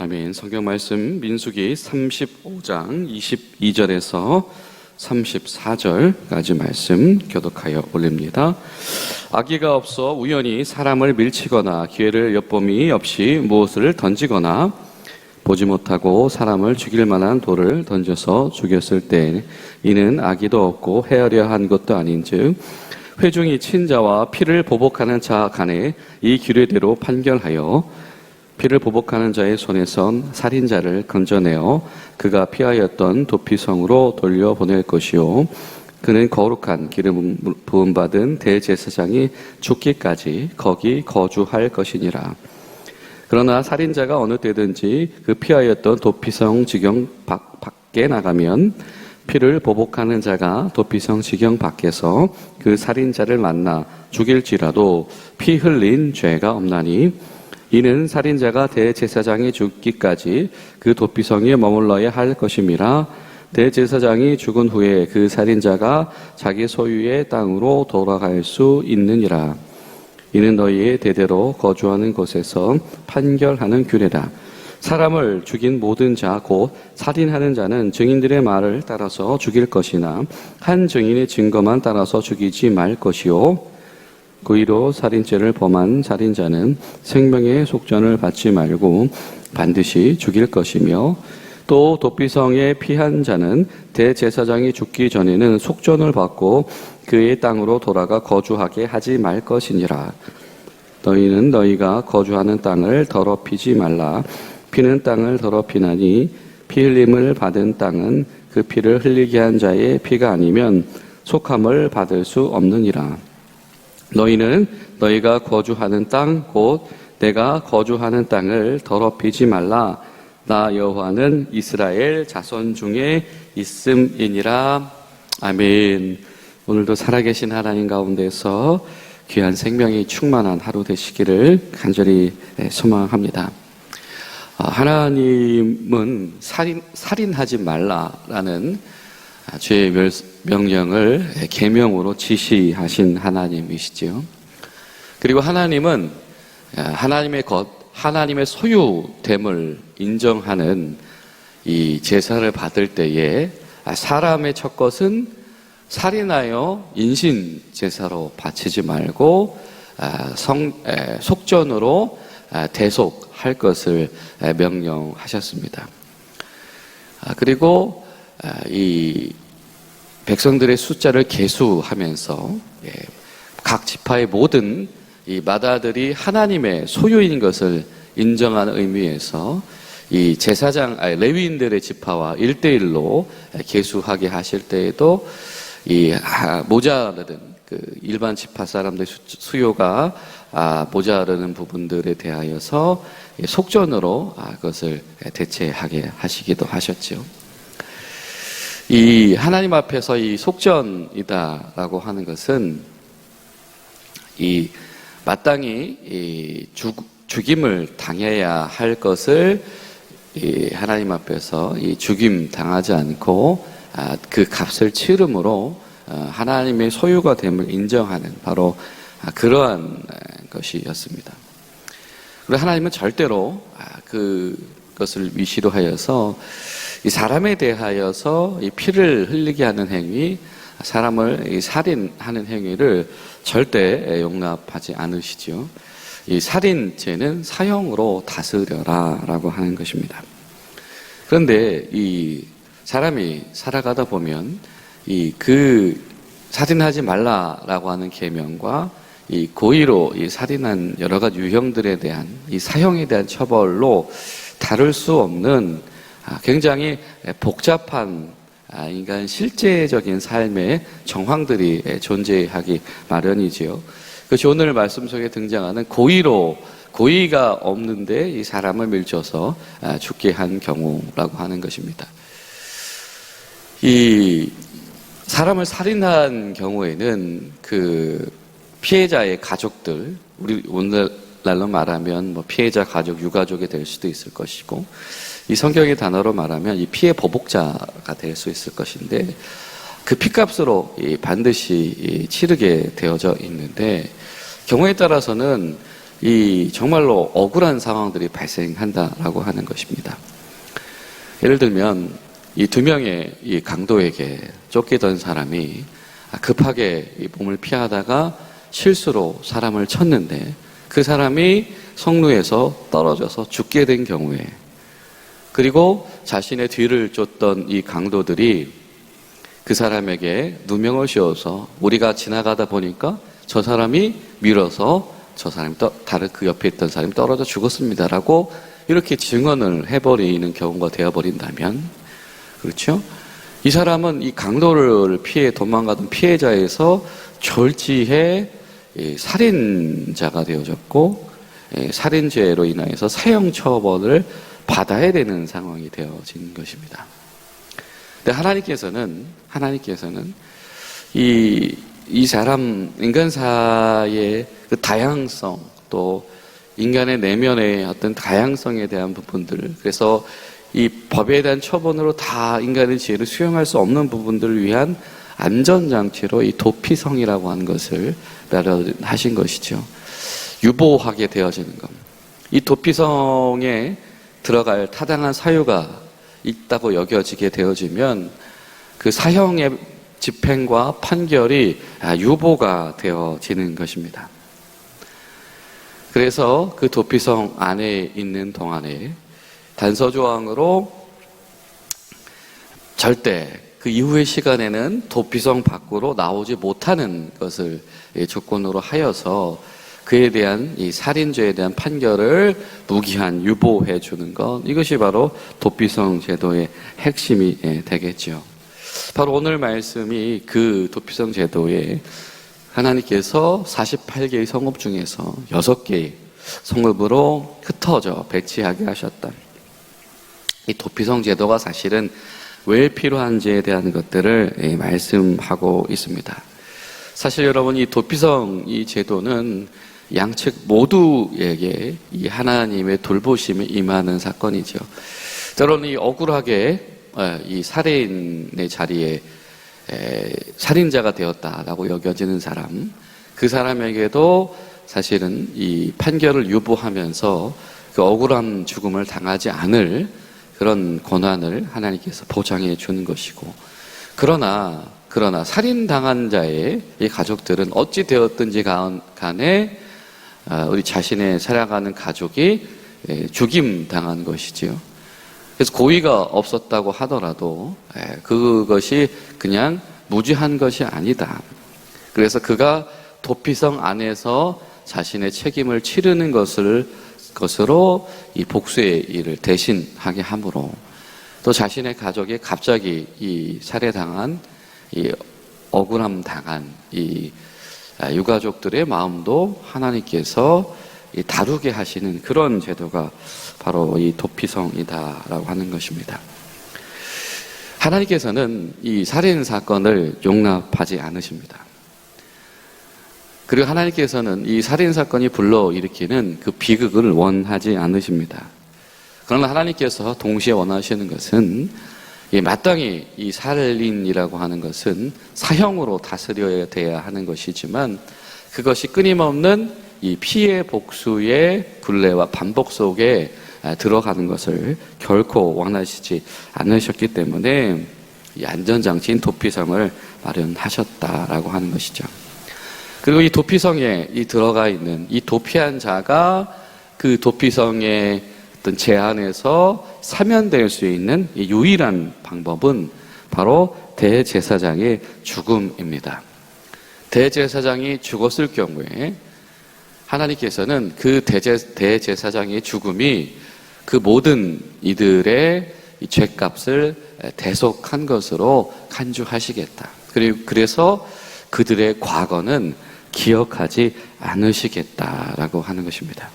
아멘. 성경 말씀 민수기 35장 22절에서 34절까지 말씀 교독하여 올립니다. 아기가 없어 우연히 사람을 밀치거나 기회를 엿봄이 없이 무엇을 던지거나 보지 못하고 사람을 죽일 만한 돌을 던져서 죽였을 때 이는 아기도 없고 헤아려 한 것도 아닌즉 회중이 친자와 피를 보복하는 자 간에 이 규례대로 판결하여 피를 보복하는 자의 손에선 살인자를 건져내어 그가 피하였던 도피성으로 돌려보낼 것이요. 그는 거룩한 기름 부음 받은 대제사장이 죽기까지 거기 거주할 것이니라 그러나 살인자가 어느 때든지 그 피하였던 도피성 지경 밖, 밖에 나가면 피를 보복하는 자가 도피성 지경 밖에서 그 살인자를 만나 죽일지라도 피 흘린 죄가 없나니 이는 살인자가 대제사장이 죽기까지 그 도피성에 머물러야 할 것임이라 대제사장이 죽은 후에 그 살인자가 자기 소유의 땅으로 돌아갈 수 있느니라. 이는 너희의 대대로 거주하는 곳에서 판결하는 규례다. 사람을 죽인 모든 자, 곧 살인하는 자는 증인들의 말을 따라서 죽일 것이나 한 증인의 증거만 따라서 죽이지 말 것이요. 그이로 살인죄를 범한 살인자는 생명의 속전을 받지 말고 반드시 죽일 것이며 또 도피성에 피한 자는 대제사장이 죽기 전에는 속전을 받고 그의 땅으로 돌아가 거주하게 하지 말 것이니라. 너희는 너희가 거주하는 땅을 더럽히지 말라. 피는 땅을 더럽히나니 피 흘림을 받은 땅은 그 피를 흘리게 한 자의 피가 아니면 속함을 받을 수 없느니라. 너희는 너희가 거주하는 땅 곧 내가 거주하는 땅을 더럽히지 말라. 나 여호와는 이스라엘 자손 중에 있음이니라. 아멘. 오늘도 살아계신 하나님 가운데서 귀한 생명이 충만한 하루 되시기를 간절히 소망합니다. 아, 하나님은 살인, 살인하지 말라라는 죄의 명령을 계명으로 지시하신 하나님이시지요. 그리고 하나님은 하나님의 것, 하나님의 소유됨을 인정하는 이 제사를 받을 때에 사람의 첫 것은 살인하여 인신 제사로 바치지 말고 성, 속전으로 대속할 것을 명령하셨습니다. 아, 그리고 이 백성들의 숫자를 계수하면서 예, 각 지파의 모든 이 마다들이 하나님의 소유인 것을 인정하는 의미에서 이 제사장 아니, 레위인들의 지파와 일대일로 계수하게 하실 때에도 이 모자라든 그 일반 지파 사람들의 수요가 아, 모자라는 부분들에 대하여서 속전으로 아, 그것을 대체하게 하시기도 하셨죠. 이 하나님 앞에서 이 속전이다라고 하는 것은 이 마땅히 이 죽, 죽임을 당해야 할 것을 이 하나님 앞에서 이 죽임 당하지 않고 아, 그 값을 치름으로 어, 하나님의 소유가 됨을 인정하는 바로 아, 그러한 것이었습니다. 그리고 하나님은 절대로 아, 그것을 위시로 하여서 이 사람에 대하여서 이 피를 흘리게 하는 행위, 사람을 살인하는 행위를 절대 용납하지 않으시지요. 이 살인죄는 사형으로 다스려라라고 하는 것입니다. 그런데 이 사람이 살아가다 보면 이 그 살인하지 말라라고 하는 계명과 이 고의로 이 살인한 여러 가지 유형들에 대한 이 사형에 대한 처벌로 다룰 수 없는 아, 굉장히 복잡한 아, 인간 실제적인 삶의 정황들이 존재하기 마련이지요. 그것이 오늘 말씀 속에 등장하는 고의로 고의가 없는데 이 사람을 밀쳐서 아, 죽게 한 경우라고 하는 것입니다. 이 사람을 살인한 경우에는 그 피해자의 가족들, 우리 오늘날 날로 말하면 뭐 피해자 가족, 유가족이 될 수도 있을 것이고 이 성경의 단어로 말하면 이 피해 보복자가 될 수 있을 것인데 그 피값으로 이 반드시 이 치르게 되어져 있는데 경우에 따라서는 이 정말로 억울한 상황들이 발생한다라고 하는 것입니다. 예를 들면 이 두 명의 이 강도에게 쫓기던 사람이 급하게 이 몸을 피하다가 실수로 사람을 쳤는데 그 사람이 성루에서 떨어져서 죽게 된 경우에 그리고 자신의 뒤를 쫓던 이 강도들이 그 사람에게 누명을 씌워서 우리가 지나가다 보니까 저 사람이 밀어서 저 사람이 떠, 다른 그 옆에 있던 사람이 떨어져 죽었습니다라고 이렇게 증언을 해버리는 경우가 되어버린다면 그렇죠? 이 사람은 이 강도를 피해 도망가던 피해자에서 졸지에 이 살인자가 되어졌고 예, 살인죄로 인하여서 사형 처벌을 받아야 되는 상황이 되어진 것입니다. 근데 하나님께서는 하나님께서는 이, 이 사람 인간사의 그 다양성 또 인간의 내면의 어떤 다양성에 대한 부분들 그래서 이 법에 대한 처분으로 다 인간의 지혜를 수용할 수 없는 부분들을 위한 안전장치로 이 도피성이라고 하는 것을 마련하신 것이죠. 유보하게 되어지는 것. 이 도피성에 들어갈 타당한 사유가 있다고 여겨지게 되어지면 그 사형의 집행과 판결이 아, 유보가 되어지는 것입니다. 그래서 그 도피성 안에 있는 동안에 단서 조항으로 절대 그 이후의 시간에는 도피성 밖으로 나오지 못하는 것을 예, 조건으로 하여서 그에 대한 이 살인죄에 대한 판결을 무기한 유보해 주는 것 이것이 바로 도피성 제도의 핵심이 예, 되겠죠. 바로 오늘 말씀이 그 도피성 제도에 하나님께서 48개의 성읍 중에서 6개의 성읍으로 흩어져 배치하게 하셨다. 이 도피성 제도가 사실은 왜 필요한지에 대한 것들을 예, 말씀하고 있습니다. 사실 여러분 이 도피성 이 제도는 양측 모두에게 이 하나님의 돌보심이 임하는 사건이죠. 때로는 이 억울하게 어, 이 살인의 자리에 에, 살인자가 되었다라고 여겨지는 사람, 그 사람에게도 사실은 이 판결을 유보하면서 그 억울한 죽음을 당하지 않을 그런 권한을 하나님께서 보장해 주는 것이고, 그러나 그러나 살인 당한 자의 이 가족들은 어찌 되었든지 간에 아, 우리 자신의 살아가는 가족이 예, 죽임 당한 것이지요. 그래서 고의가 없었다고 하더라도 예, 그것이 그냥 무지한 것이 아니다. 그래서 그가 도피성 안에서 자신의 책임을 치르는 것을 것으로 이 복수의 일을 대신하게 함으로 또 자신의 가족이 갑자기 이 살해당한 이 억울함 당한 이 아, 유가족들의 마음도 하나님께서 다루게 하시는 그런 제도가 바로 이 도피성이다라고 하는 것입니다. 하나님께서는 이 살인 사건을 용납하지 않으십니다. 그리고 하나님께서는 이 살인 사건이 불러일으키는 그 비극을 원하지 않으십니다. 그러나 하나님께서 동시에 원하시는 것은 이 마땅히 이 살인이라고 하는 것은 사형으로 다스려야 돼야 하는 것이지만 그것이 끊임없는 이 피해 복수의 굴레와 반복 속에 들어가는 것을 결코 원하시지 않으셨기 때문에 이 안전장치인 도피성을 마련하셨다라고 하는 것이죠. 그리고 이 도피성에 이 들어가 있는 이 도피한 자가 그 도피성의 어떤 제한에서 사면될 수 있는 유일한 방법은 바로 대제사장의 죽음입니다. 대제사장이 죽었을 경우에 하나님께서는 그 대제, 대제사장의 죽음이 그 모든 이들의 죄값을 대속한 것으로 간주하시겠다. 그리고 그래서 그들의 과거는 기억하지 않으시겠다라고 하는 것입니다.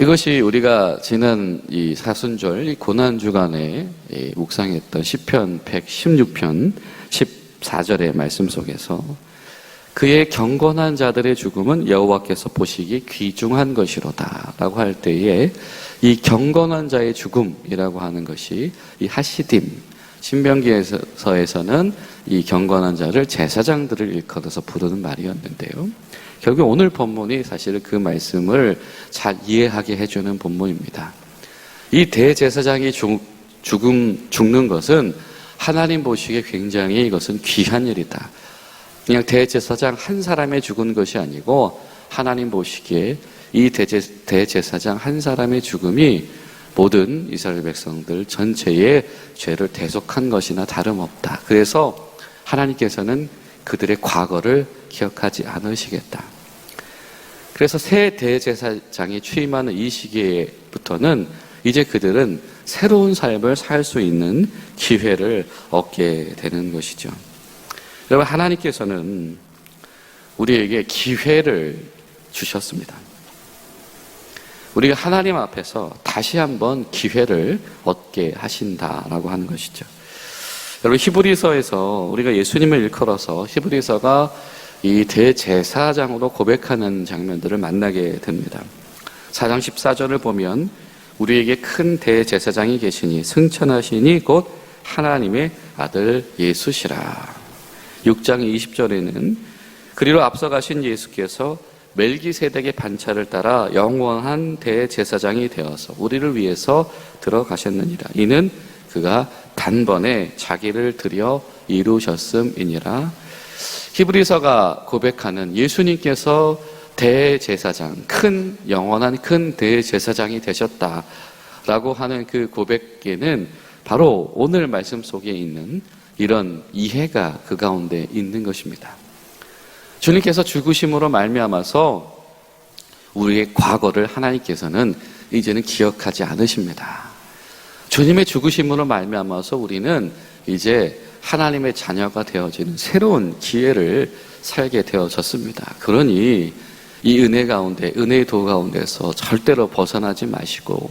이것이 우리가 지난 이 사순절 이 고난 주간에 묵상했던 시편 116편 14절의 말씀 속에서 그의 경건한 자들의 죽음은 여호와께서 보시기 귀중한 것이로다라고 할 때에 이 경건한 자의 죽음이라고 하는 것이 이 하시딤 신명기에서에서는 이 경건한 자를 제사장들을 일컬어서 부르는 말이었는데요. 결국 오늘 본문이 사실 그 말씀을 잘 이해하게 해주는 본문입니다. 이 대제사장이 죽, 죽음, 죽는 것은 하나님 보시기에 굉장히 이것은 귀한 일이다. 그냥 대제사장 한 사람의 죽은 것이 아니고 하나님 보시기에 이 대제, 대제사장 한 사람의 죽음이 모든 이스라엘 백성들 전체의 죄를 대속한 것이나 다름없다. 그래서 하나님께서는 그들의 과거를 기억하지 않으시겠다. 그래서 새 대제사장이 취임하는 이 시기부터는 이제 그들은 새로운 삶을 살 수 있는 기회를 얻게 되는 것이죠. 여러분, 하나님께서는 우리에게 기회를 주셨습니다. 우리가 하나님 앞에서 다시 한번 기회를 얻게 하신다라고 하는 것이죠. 여러분 히브리서에서 우리가 예수님을 일컬어서 히브리서가 이 대제사장으로 고백하는 장면들을 만나게 됩니다. 4장 14절을 보면 우리에게 큰 대제사장이 계시니 승천하시니 곧 하나님의 아들 예수시라. 6장 20절에는 그리로 앞서가신 예수께서 멜기세덱의 반차를 따라 영원한 대제사장이 되어서 우리를 위해서 들어가셨느니라. 이는 그가 단번에 자기를 들여 이루셨음이니라. 히브리서가 고백하는 예수님께서 대제사장, 큰 영원한 큰 대제사장이 되셨다 라고 하는 그 고백에는 바로 오늘 말씀 속에 있는 이런 이해가 그 가운데 있는 것입니다. 주님께서 죽으심으로 말미암아서 우리의 과거를 하나님께서는 이제는 기억하지 않으십니다. 주님의 죽으심으로 말미암아서 우리는 이제 하나님의 자녀가 되어지는 새로운 기회를 살게 되어졌습니다. 그러니 이 은혜 가운데, 은혜의 도 가운데서 절대로 벗어나지 마시고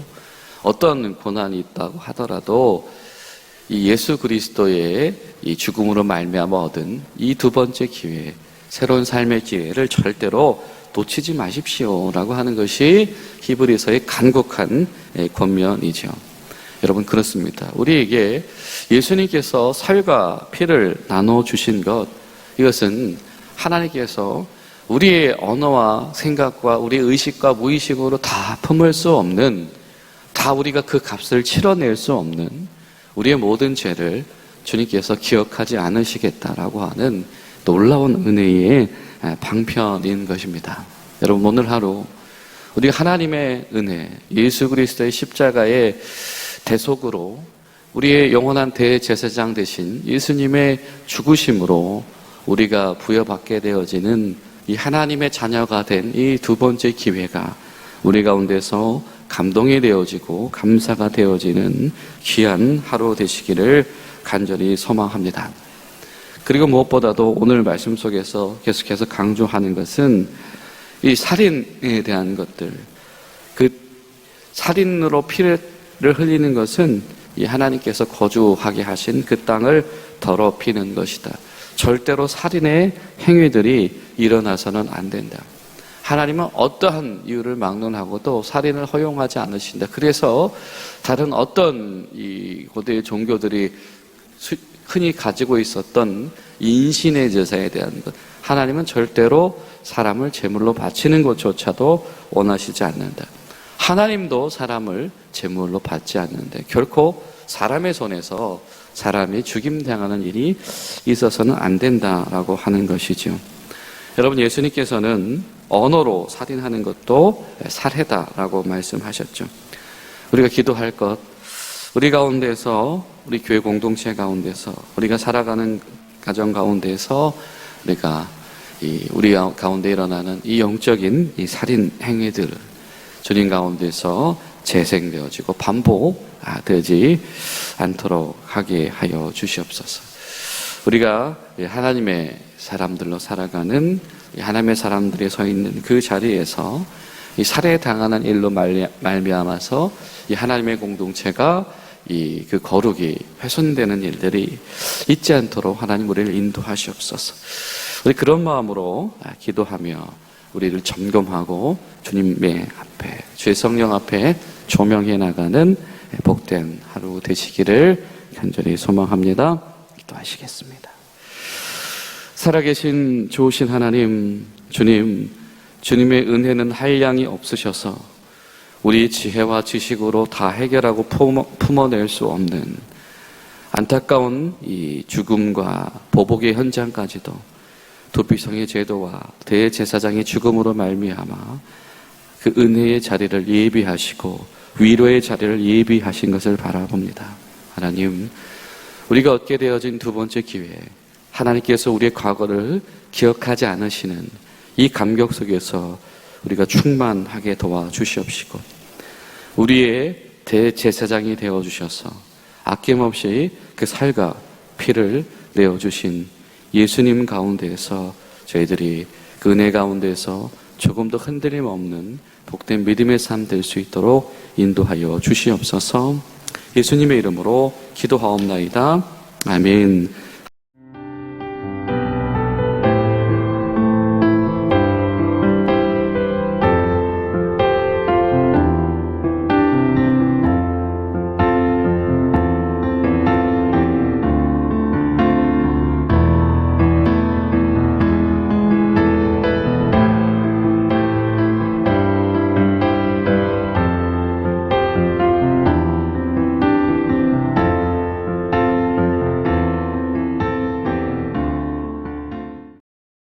어떤 고난이 있다고 하더라도 이 예수 그리스도의 이 죽음으로 말미암아 얻은 이 두 번째 기회, 새로운 삶의 기회를 절대로 놓치지 마십시오라고 하는 것이 히브리서의 간곡한 권면이죠. 여러분 그렇습니다. 우리에게 예수님께서 살과 피를 나눠 주신 것 이것은 하나님께서 우리의 언어와 생각과 우리의 의식과 무의식으로 다 품을 수 없는 다 우리가 그 값을 치러낼 수 없는 우리의 모든 죄를 주님께서 기억하지 않으시겠다라고 하는 놀라운 은혜의 방편인 것입니다. 여러분 오늘 하루 우리 하나님의 은혜, 예수 그리스도의 십자가의 대속으로 우리의 영원한 대제사장 되신 예수님의 죽으심으로 우리가 부여받게 되어지는 이 하나님의 자녀가 된 이 두 번째 기회가 우리 가운데서 감동이 되어지고 감사가 되어지는 귀한 하루 되시기를 간절히 소망합니다. 그리고 무엇보다도 오늘 말씀 속에서 계속해서 강조하는 것은 이 살인에 대한 것들. 그 살인으로 피를 흘리는 것은 이 하나님께서 거주하게 하신 그 땅을 더럽히는 것이다. 절대로 살인의 행위들이 일어나서는 안 된다. 하나님은 어떠한 이유를 막론하고도 살인을 허용하지 않으신다. 그래서 다른 어떤 이 고대의 종교들이 흔히 가지고 있었던 인신의 제사에 대한 것. 하나님은 절대로 사람을 제물로 바치는 것조차도 원하시지 않는다. 하나님도 사람을 제물로 받지 않는데 결코 사람의 손에서 사람이 죽임당하는 일이 있어서는 안 된다라고 하는 것이죠. 여러분 예수님께서는 언어로 살인하는 것도 살해다라고 말씀하셨죠. 우리가 기도할 것, 우리 가운데서 우리 교회 공동체 가운데서 우리가 살아가는 가정 가운데서 우리가 이 우리 가운데 일어나는 이 영적인 이 살인 행위들 주님 가운데서 재생되어지고 반복되지 않도록 하게 하여 주시옵소서. 우리가 하나님의 사람들로 살아가는 하나님의 사람들이 서 있는 그 자리에서 이 살해 당하는 일로 말미암아서 이 하나님의 공동체가 이 그 거룩이 훼손되는 일들이 있지 않도록 하나님 우리를 인도하시옵소서. 우리 그런 마음으로 아, 기도하며 우리를 점검하고 주님의 앞에 주의 성령 앞에 조명해 나가는 복된 하루 되시기를 간절히 소망합니다. 기도하시겠습니다. 살아계신 좋으신 하나님, 주님, 주님의 은혜는 한량이 없으셔서 우리 지혜와 지식으로 다 해결하고 품어, 품어낼 수 없는 안타까운 이 죽음과 보복의 현장까지도 도피성의 제도와 대제사장의 죽음으로 말미암아 그 은혜의 자리를 예비하시고 위로의 자리를 예비하신 것을 바라봅니다. 하나님, 우리가 얻게 되어진 두 번째 기회, 하나님께서 우리의 과거를 기억하지 않으시는 이 감격 속에서 우리가 충만하게 도와주시옵시고, 우리의 대제사장이 되어 주셔서 아낌없이 그 살과 피를 내어 주신 예수님 가운데에서 저희들이 그 은혜 가운데서 조금 더 흔들림 없는 복된 믿음의 삶 될 수 있도록 인도하여 주시옵소서. 예수님의 이름으로 기도하옵나이다. 아멘.